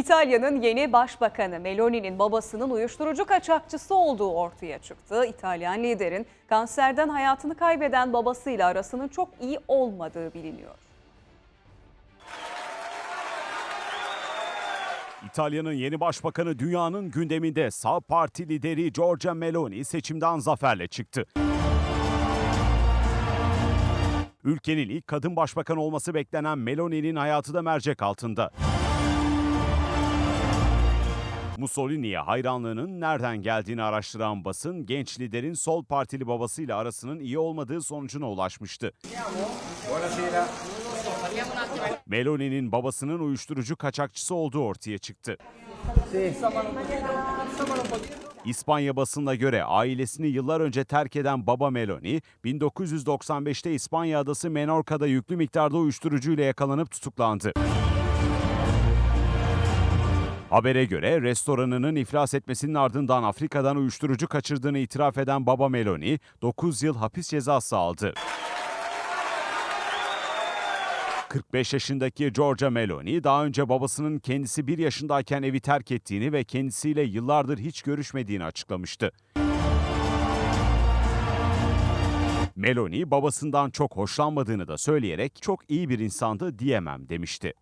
İtalya'nın yeni başbakanı Meloni'nin babasının uyuşturucu kaçakçısı olduğu ortaya çıktı. İtalyan liderin kanserden hayatını kaybeden babasıyla arasının çok iyi olmadığı biliniyor. İtalya'nın yeni başbakanı dünyanın gündeminde sağ parti lideri Giorgia Meloni seçimden zaferle çıktı. Ülkenin ilk kadın başbakan olması beklenen Meloni'nin hayatı da mercek altında. Mussolini'ye hayranlığının nereden geldiğini araştıran basın, genç liderin sol partili babasıyla arasının iyi olmadığı sonucuna ulaşmıştı. Meloni'nin babasının uyuşturucu kaçakçısı olduğu ortaya çıktı. İspanya basınına göre ailesini yıllar önce terk eden baba Meloni, 1995'te İspanya adası Menorca'da yüklü miktarda uyuşturucuyla yakalanıp tutuklandı. Habere göre restoranının iflas etmesinin ardından Afrika'dan uyuşturucu kaçırdığını itiraf eden baba Meloni, 9 yıl hapis cezası aldı. 45 yaşındaki Giorgia Meloni daha önce babasının kendisi 1 yaşındayken evi terk ettiğini ve kendisiyle yıllardır hiç görüşmediğini açıklamıştı. Meloni babasından çok hoşlanmadığını da söyleyerek çok iyi bir insandı diyemem demişti.